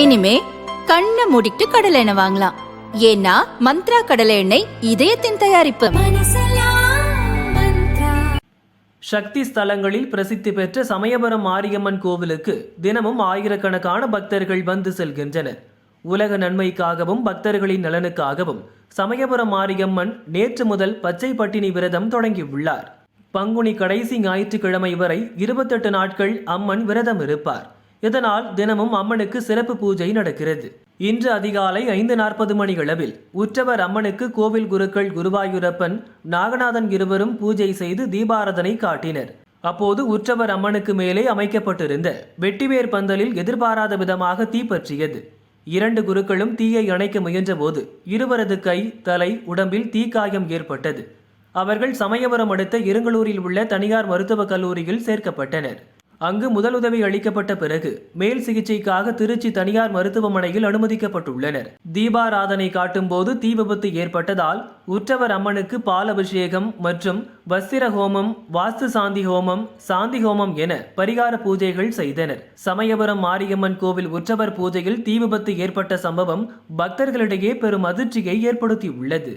இனிமே கண்ணை மூடிட்டு கடலை எண்ணெய் வாங்கலாம். ஏன்னா மந்த்ரா கடலை எண்ணெய் இதயத்தின் தயாரிப்பு. சக்தி ஸ்தலங்களில் பிரசித்தி பெற்ற சமயபுரம் மாரியம்மன் கோவிலுக்கு தினமும் ஆயிரக்கணக்கான பக்தர்கள் வந்து செல்கின்றனர். உலக நன்மைக்காகவும் பக்தர்களின் நலனுக்காகவும் சமயபுரம் மாரியம்மன் நேற்று முதல் பச்சை பட்டினி விரதம் தொடங்கியுள்ளார். பங்குனி கடைசி ஞாயிற்றுக்கிழமை வரை இருபத்தெட்டு நாட்கள் அம்மன் விரதம் இருப்பார். இதனால் தினமும் அம்மனுக்கு சிறப்பு பூஜை நடக்கிறது. இன்று அதிகாலை ஐந்து நாற்பது மணி அளவில் உற்சவர் அம்மனுக்கு கோவில் குருக்கள் குருவாயூரப்பன் நாகநாதன் இருவரும் பூஜை செய்து தீபாரதனை காட்டினர். அப்போது உற்சவர் அம்மனுக்கு மேலே அமைக்கப்பட்டிருந்த வெட்டிவேர் பந்தலில் எதிர்பாராத விதமாக தீப்பற்றியது இரண்டு குருக்களும் தீயை அணைக்க முயன்றபோது இருவரது கை தலை உடம்பில் தீக்காயம் ஏற்பட்டது. அவர்கள் சமயபுரம் அடுத்த இருங்கலூரில் உள்ள தனியார் மருத்துவக் கல்லூரியில் சேர்க்கப்பட்டனர். அங்கு முதலுதவி அளிக்கப்பட்ட பிறகு மேல் சிகிச்சைக்காக திருச்சி தனியார் மருத்துவமனையில் அனுமதிக்கப்பட்டுள்ளனர். தீபாராதனை காட்டும்போது தீ விபத்து ஏற்பட்டதால் உற்றவர் அம்மனுக்கு பால் அபிஷேகம் மற்றும் வஸ்திர ஹோமம் வாஸ்து சாந்தி ஹோமம் சாந்தி ஹோமம் என பரிகார பூஜைகள் செய்தனர். சமயபுரம் மாரியம்மன் கோவில் உற்சவர் பூஜையில் தீ விபத்து ஏற்பட்ட சம்பவம் பக்தர்களிடையே பெரும் அதிர்ச்சியை ஏற்படுத்தியுள்ளது.